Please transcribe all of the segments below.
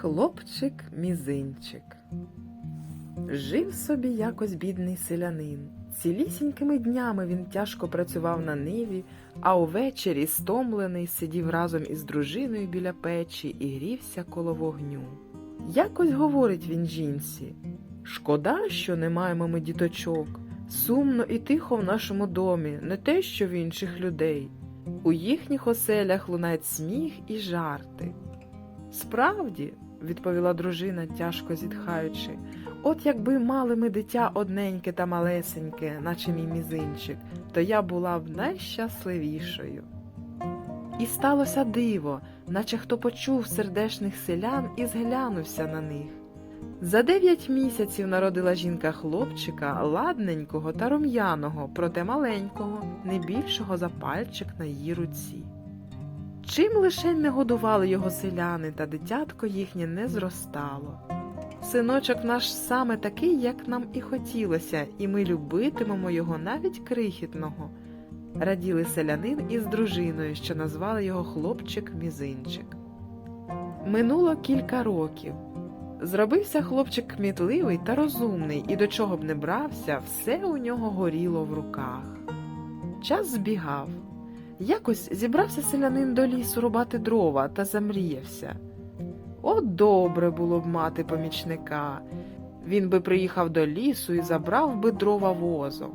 Хлопчик мізинчик. Жив собі якось бідний селянин. Цілісінькими днями він тяжко працював на ниві, а увечері, стомлений, сидів разом із дружиною біля печі і грівся коло вогню. Якось говорить він жінці Шкода, що не маємо ми діточок. Сумно і тихо в нашому домі, не те, що в інших людей. У їхніх оселях лунають сміх і жарти. Справді, відповіла дружина, тяжко зітхаючи, от якби мали ми дитя одненьке та малесеньке, наче мій мізинчик, то я була б найщасливішою. І сталося диво, наче хто почув сердешних селян і зглянувся на них. За дев'ять місяців народила жінка хлопчика ладненького та рум'яного, проте маленького, не більшого за пальчик на її руці. Чим лише не годували його селяни, та дитятко їхнє не зростало. Синочок наш саме такий, як нам і хотілося, і ми любитимемо його навіть крихітного. Раділи селянин із дружиною, що назвали його хлопчик-мізинчик. Минуло кілька років. Зробився хлопчик кмітливий та розумний, і до чого б не брався, все у нього горіло в руках. Час збігав. Якось зібрався селянин до лісу рубати дрова та замріявся. От добре було б мати помічника. Він би приїхав до лісу і забрав би дрова возом.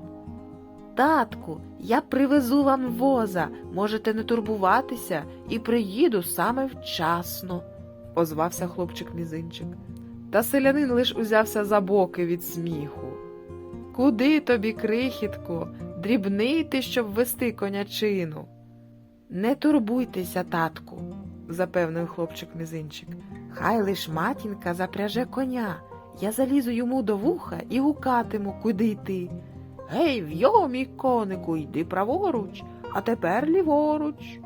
Татку, я привезу вам воза, можете не турбуватися, і приїду саме вчасно, озвався хлопчик мізинчик. Та селянин лиш узявся за боки від сміху. Куди тобі, крихітко, дрібний ти, щоб вести конячину? Не турбуйтеся, татку, запевнив хлопчик мізинчик. Хай лиш матінка запряже коня. Я залізу йому до вуха і гукатиму, куди йти. Гей, вйо, мій конику, йди праворуч, а тепер ліворуч.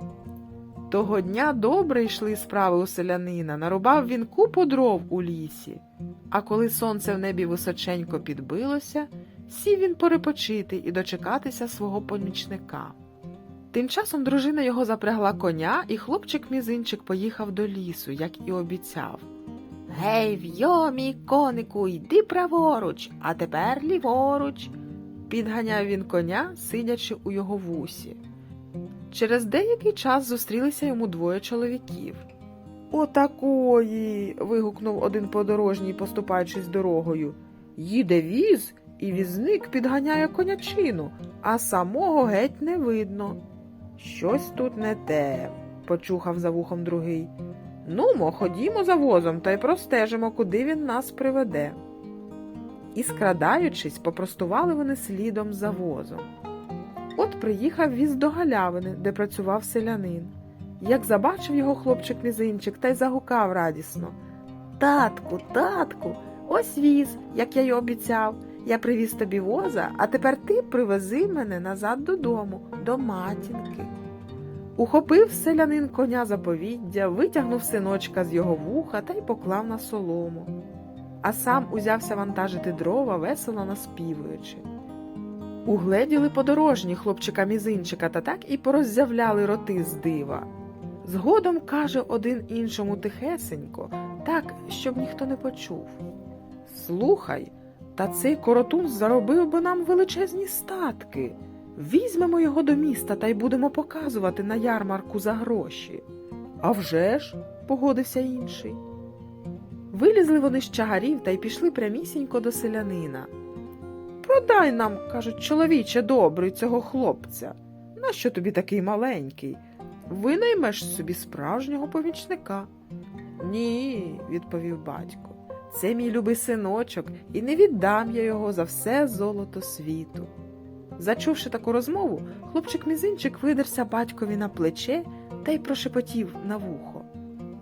Того дня добре йшли справи у селянина, нарубав він купу дров у лісі. А коли сонце в небі височенько підбилося, сів він перепочити і дочекатися свого помічника. Тим часом дружина його запрягла коня, і хлопчик мізинчик поїхав до лісу, як і обіцяв. Гей, вйо, мій конику, йди праворуч, а тепер ліворуч. Підганяв він коня, сидячи у його вусі. Через деякий час зустрілися йому двоє чоловіків. Отакої. вигукнув один подорожній, поступаючись дорогою. Їде віз, і візник підганяє конячину, а самого геть не видно. Щось тут не те, почухав за вухом другий. Нумо, ходімо за возом та й простежимо, куди він нас приведе. І, скрадаючись, попростували вони слідом за возом. От приїхав віз до галявини, де працював селянин. Як забачив його хлопчик мізинчик та й загукав радісно. Татку, татку, ось віз, як я й обіцяв. Я привіз тобі воза, а тепер ти привези мене назад додому, до матінки. Ухопив селянин коня за повіддя, витягнув синочка з його вуха та й поклав на солому. А сам узявся вантажити дрова, весело наспівуючи. Угледіли подорожні хлопчика мізинчика та так і пороззявляли роти з дива. Згодом каже один іншому тихесенько, так, щоб ніхто не почув. Слухай, та цей коротун заробив би нам величезні статки. Візьмемо його до міста та й будемо показувати на ярмарку за гроші. «А вже ж», – погодився інший. Вилізли вони з чагарів та й пішли прямісінько до селянина. Продай нам, кажуть, чоловіче добрий цього хлопця. Нащо тобі такий маленький? Винаймеш собі справжнього помічника. Ні, відповів батько. Це мій любий синочок, і не віддам я його за все золото світу. Зачувши таку розмову, хлопчик мізинчик видерся батькові на плече та й прошепотів на вухо.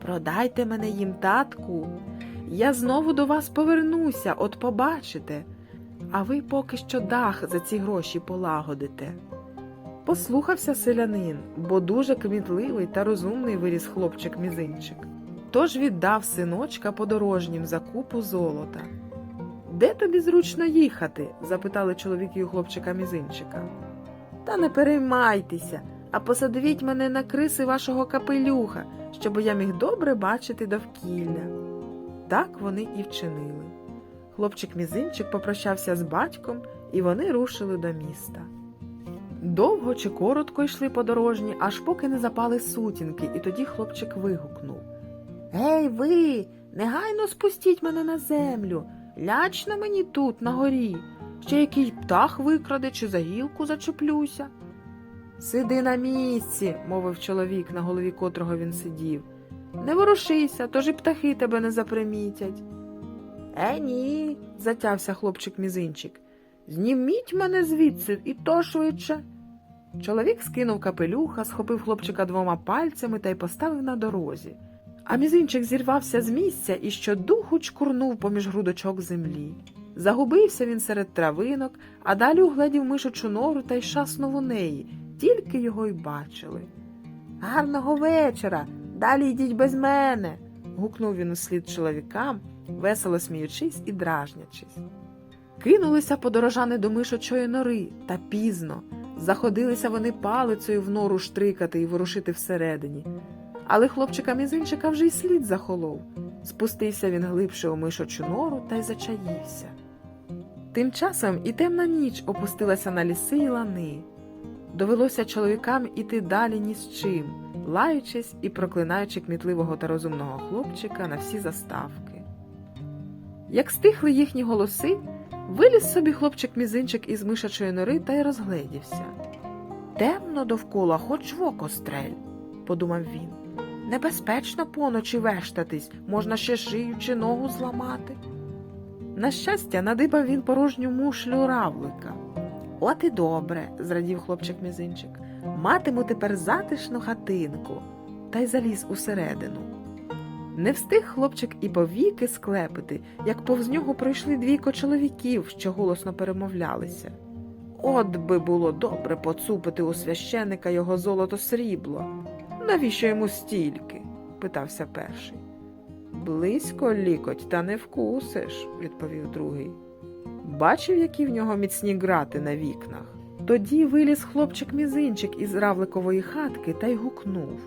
Продайте мене їм, татку. Я знову до вас повернуся, от побачите, а ви поки що дах за ці гроші полагодите. Послухався селянин, бо дуже кмітливий та розумний виріс хлопчик мізинчик. Тож віддав синочка подорожнім за купу золота. Де тобі зручно їхати? запитали чоловіки у хлопчика мізинчика. Та не переймайтеся, а посадовіть мене на криси вашого капелюха, щоб я міг добре бачити довкілля. Так вони і вчинили. Хлопчик мізинчик попрощався з батьком, і вони рушили до міста. Довго чи коротко йшли подорожні, аж поки не запали сутінки, і тоді хлопчик вигукнув Гей, ви, негайно спустіть мене на землю, лячно мені тут, на горі, ще який птах викраде чи за гілку зачеплюся. Сиди на місці, мовив чоловік, на голові котрого він сидів. Не ворушися, тож і птахи тебе не запримітять. Е, ні, затявся хлопчик мізинчик. Зніміть мене звідси і то швидше. Чоловік скинув капелюха, схопив хлопчика двома пальцями та й поставив на дорозі. А мізинчик зірвався з місця і щодуху чкурнув поміж грудочок землі. Загубився він серед травинок, а далі угледів мишучу нору та й шаснув у неї, тільки його й бачили. Гарного вечора, далі йдіть без мене. гукнув він услід чоловікам, весело сміючись і дражнячись. Кинулися подорожани до мишочої нори, та пізно. Заходилися вони палицею в нору штрикати і ворушити всередині. Але хлопчика мізинчика вже й слід захолов. Спустився він глибше у мишочу нору та й зачаївся. Тим часом і темна ніч опустилася на ліси й лани. Довелося чоловікам іти далі ні з чим, лаючись і проклинаючи кмітливого та розумного хлопчика на всі заставки. Як стихли їхні голоси, виліз собі хлопчик мізинчик із мишачої нори та й розгледівся. Темно довкола, хоч в око стрель, подумав він. Небезпечно поночі вештатись, можна ще шию чи ногу зламати. На щастя, надибав він порожню мушлю равлика. От і добре, зрадів хлопчик мізинчик. Матиму тепер затишну хатинку, та й заліз усередину. Не встиг хлопчик і повіки склепити, як повз нього пройшли двійко чоловіків, що голосно перемовлялися. От би було добре поцупити у священика його золото срібло. Навіщо йому стільки? питався перший. Близько лікоть, та не вкусиш, відповів другий. Бачив, які в нього міцні грати на вікнах. Тоді виліз хлопчик мізинчик із равликової хатки та й гукнув.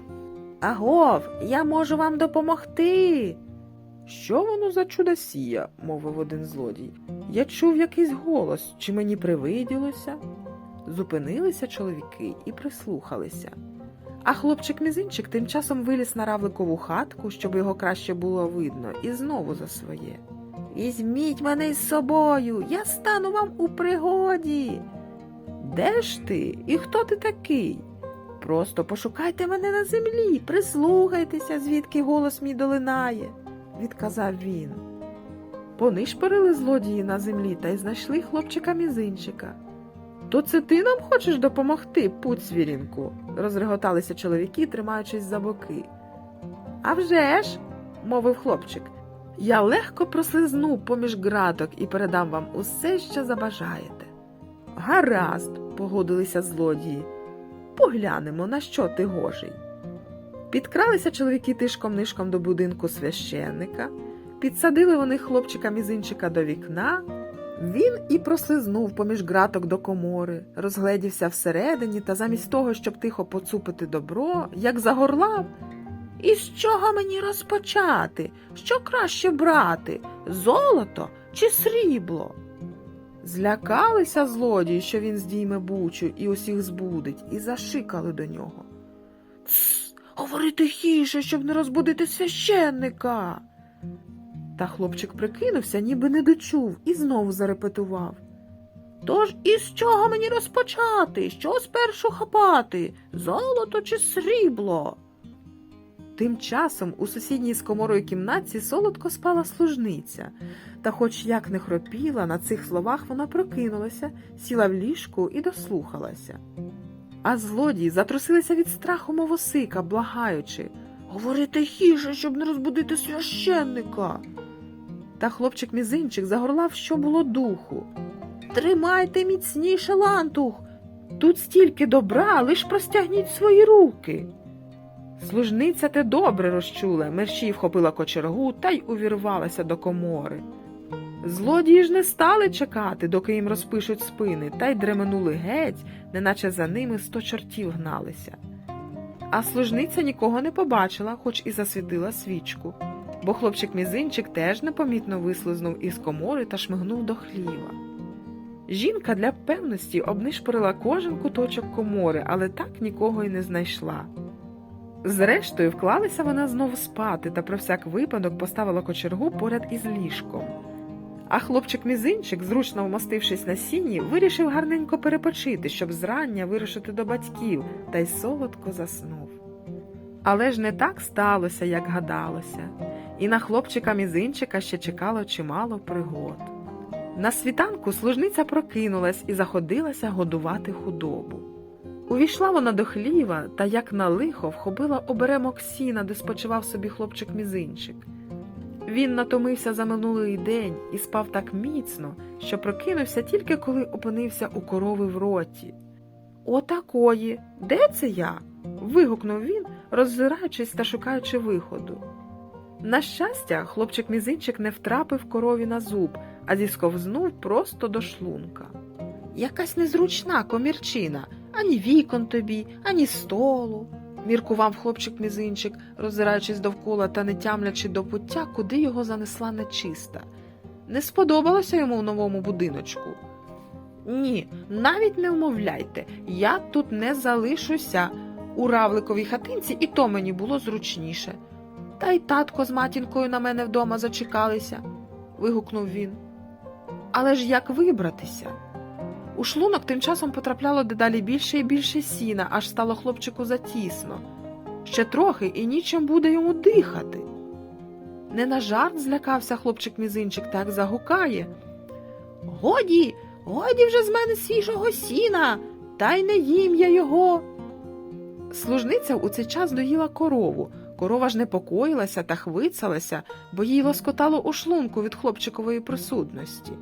Агов, я можу вам допомогти. Що воно за чудосія? мовив один злодій. Я чув якийсь голос, чи мені привиділося? Зупинилися чоловіки і прислухалися. А хлопчик мізинчик тим часом виліз на равликову хатку, щоб його краще було видно, і знову за своє. Візьміть мене із собою, я стану вам у пригоді. Де ж ти і хто ти такий? Просто пошукайте мене на землі, прислухайтеся, звідки голос мій долинає, відказав він. Понишпорили злодії на землі та й знайшли хлопчика мізинчика. То це ти нам хочеш допомогти, путь свірінку? розреготалися чоловіки, тримаючись за боки. «А вже ж!» – мовив хлопчик. Я легко прослизну поміж граток і передам вам усе, що забажаєте. Гаразд, погодилися злодії. Поглянемо, на що ти гожий. Підкралися чоловіки тишком нишком до будинку священника, підсадили вони хлопчика мізинчика до вікна. Він і прослизнув поміж граток до комори, розгледівся всередині та замість того, щоб тихо поцупити добро, як загорлав. І з чого мені розпочати? Що краще брати? Золото чи срібло? Злякалися злодії, що він здійме бучу і усіх збудить, і зашикали до нього. Тсс, говори тихіше, щоб не розбудити священника. Та хлопчик прикинувся, ніби не дочув, і знову зарепетував. Тож із чого мені розпочати? Що спершу хапати? Золото чи срібло? Тим часом у сусідній з кімнатці солодко спала служниця, та, хоч як не хропіла, на цих словах вона прокинулася, сіла в ліжку і дослухалася. А злодії затрусилися від страху мовосика, благаючи Говори тихіше, щоб не розбудити священника. Та хлопчик мізинчик загорлав, що було духу. Тримайте міцніше лантух. Тут стільки добра, лиш простягніть свої руки. Служниця те добре розчула, мерщій вхопила кочергу та й увірвалася до комори. Злодії ж не стали чекати, доки їм розпишуть спини, та й дременули геть, неначе за ними сто чортів гналися. А служниця нікого не побачила, хоч і засвітила свічку. бо хлопчик мізинчик теж непомітно вислизнув із комори та шмигнув до хліва. Жінка для певності обнишпорила кожен куточок комори, але так нікого й не знайшла. Зрештою, вклалася вона знову спати та про всяк випадок поставила кочергу поряд із ліжком. А хлопчик мізинчик, зручно вмостившись на сіні, вирішив гарненько перепочити, щоб зрання вирушити до батьків, та й солодко заснув. Але ж не так сталося, як гадалося, і на хлопчика мізинчика ще чекало чимало пригод. На світанку служниця прокинулась і заходилася годувати худобу. Увійшла вона до хліва та, як на лихо, вхопила оберемок сіна, де спочивав собі хлопчик мізинчик. Він натомився за минулий день і спав так міцно, що прокинувся тільки коли опинився у корови в роті. Отакої, де це я? вигукнув він, роззираючись та шукаючи виходу. На щастя, хлопчик мізинчик не втрапив корові на зуб, а зісковзнув просто до шлунка. Якась незручна комірчина, ані вікон тобі, ані столу, міркував хлопчик мізинчик, роззираючись довкола та не тямлячи до пуття, куди його занесла нечиста. Не сподобалося йому в новому будиночку. Ні, навіть не вмовляйте, я тут не залишуся. У равликовій хатинці і то мені було зручніше. Та й татко з матінкою на мене вдома зачекалися, вигукнув він. Але ж як вибратися? У шлунок тим часом потрапляло дедалі більше і більше сіна, аж стало хлопчику затісно. Ще трохи і нічим буде йому дихати. Не на жарт злякався хлопчик мізинчик, так загукає. Годі, годі вже з мене свіжого сіна, та й не їм я його. Служниця у цей час доїла корову. Корова ж непокоїлася та хвицалася, бо їй лоскотало у шлунку від хлопчикової присутності.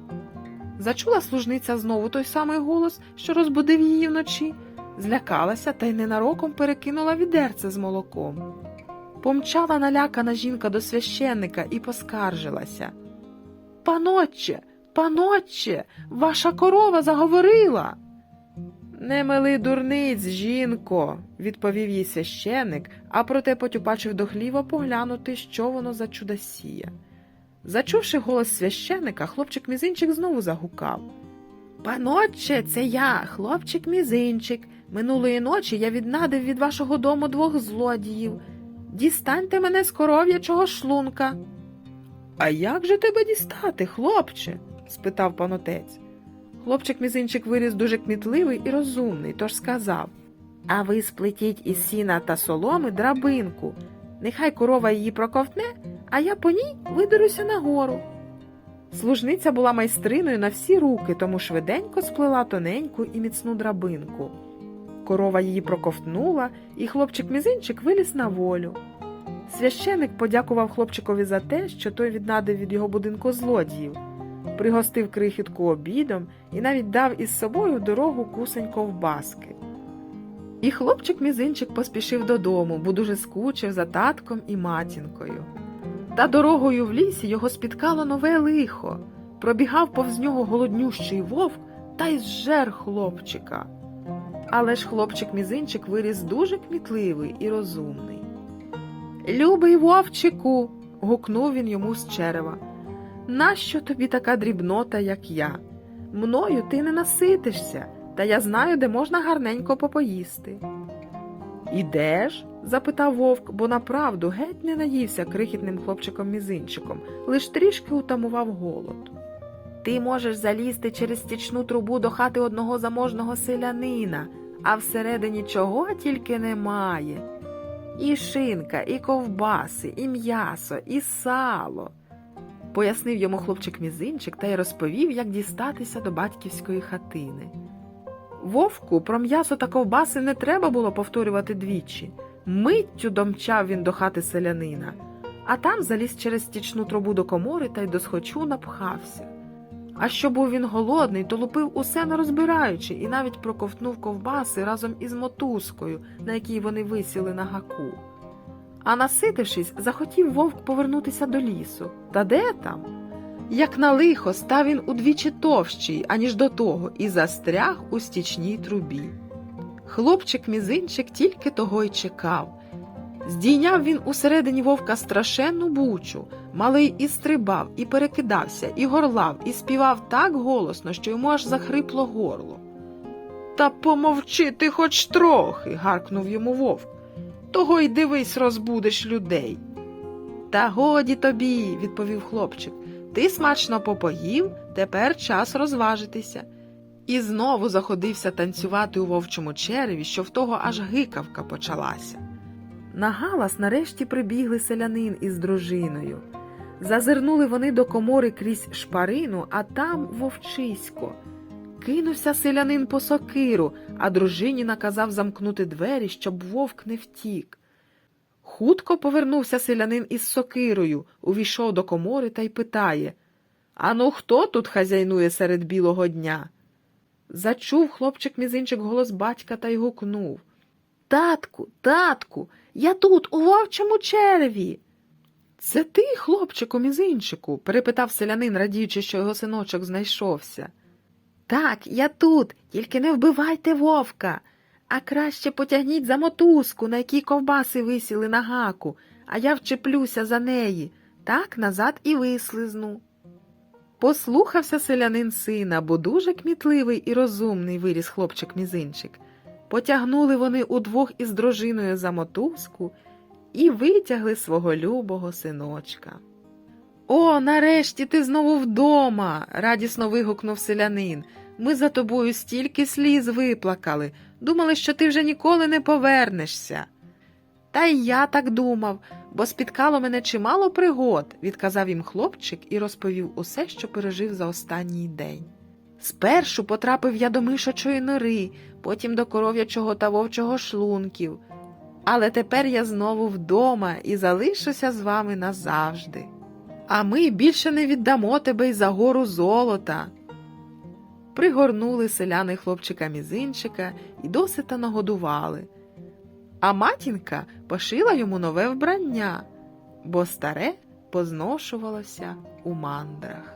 Зачула служниця знову той самий голос, що розбудив її вночі, злякалася та й ненароком перекинула відерце з молоком. Помчала налякана жінка до священника і поскаржилася. Панотче, панотче, ваша корова заговорила. Не мили дурниць, жінко, відповів їй священик, а проте потюпачив до хліва поглянути, що воно за чудосія. Зачувши голос священика, хлопчик мізинчик знову загукав. Панотче, це я, хлопчик мізинчик. Минулої ночі я віднадив від вашого дому двох злодіїв. Дістаньте мене з коров'ячого шлунка. А як же тебе дістати, хлопче? спитав панотець. Хлопчик мізинчик виріс дуже кмітливий і розумний, тож сказав А ви сплетіть із сіна та соломи драбинку. Нехай корова її проковтне, а я по ній видеруся нагору. Служниця була майстриною на всі руки, тому швиденько сплела тоненьку і міцну драбинку. Корова її проковтнула, і хлопчик мізинчик виліз на волю. Священик подякував хлопчикові за те, що той віднадив від його будинку злодіїв, пригостив крихітку обідом і навіть дав із собою дорогу кусень ковбаски. І хлопчик мізинчик поспішив додому, бо дуже скучив за татком і матінкою. Та дорогою в лісі його спіткало нове лихо. Пробігав повз нього голоднющий вовк та й зжер хлопчика. Але ж хлопчик мізинчик виріс дуже кмітливий і розумний. Любий вовчику. гукнув він йому з черева. Нащо тобі така дрібнота, як я? Мною ти не наситишся, та я знаю, де можна гарненько попоїсти. Ідеш? запитав вовк, бо направду геть не наївся крихітним хлопчиком мізинчиком, лиш трішки утамував голод. Ти можеш залізти через стічну трубу до хати одного заможного селянина, а всередині чого тільки немає. І шинка, і ковбаси, і м'ясо, і сало. Пояснив йому хлопчик мізинчик та й розповів, як дістатися до батьківської хатини. Вовку про м'ясо та ковбаси не треба було повторювати двічі. Миттю домчав він до хати селянина, а там заліз через стічну трубу до комори та й до схочу напхався. А що був він голодний, то лупив усе не розбираючи, і навіть проковтнув ковбаси разом із мотузкою, на якій вони висіли на гаку. А наситившись, захотів вовк повернутися до лісу. Та де там? Як на лихо, став він удвічі товщий, аніж до того, і застряг у стічній трубі. Хлопчик мізинчик тільки того й чекав. Здійняв він усередині вовка страшенну бучу. Малий і стрибав, і перекидався, і горлав, і співав так голосно, що йому аж захрипло горло. Та помовчи ти хоч трохи, гаркнув йому вовк. Того й дивись, розбудеш людей. Та годі тобі, відповів хлопчик. Ти смачно попоїв, тепер час розважитися. І знову заходився танцювати у вовчому череві, що в того аж гикавка почалася. На галас нарешті прибігли селянин із дружиною. Зазирнули вони до комори крізь шпарину, а там вовчисько. Кинувся селянин по сокиру, а дружині наказав замкнути двері, щоб вовк не втік. Хутко повернувся селянин із сокирою, увійшов до комори та й питає Ану, хто тут хазяйнує серед білого дня? Зачув хлопчик мізинчик голос батька та й гукнув. Татку, татку, я тут, у вовчому череві. Це ти, хлопчику мізинчику? перепитав селянин, радіючи, що його синочок знайшовся. Так, я тут, тільки не вбивайте вовка, а краще потягніть за мотузку, на якій ковбаси висіли на гаку, а я вчеплюся за неї, так назад і вислизну. Послухався селянин сина, бо дуже кмітливий і розумний виріс хлопчик мізинчик. Потягнули вони удвох із дружиною за мотузку і витягли свого любого синочка. О, нарешті ти знову вдома. радісно вигукнув селянин. Ми за тобою стільки сліз виплакали, думали, що ти вже ніколи не повернешся. Та й я так думав, бо спіткало мене чимало пригод, відказав їм хлопчик і розповів усе, що пережив за останній день. Спершу потрапив я до мишачої нори, потім до коров'ячого та вовчого шлунків. Але тепер я знову вдома і залишуся з вами назавжди. А ми більше не віддамо тебе й за гору золота. Пригорнули селяни хлопчика мізинчика і досита нагодували. А матінка пошила йому нове вбрання, бо старе позношувалося у мандрах.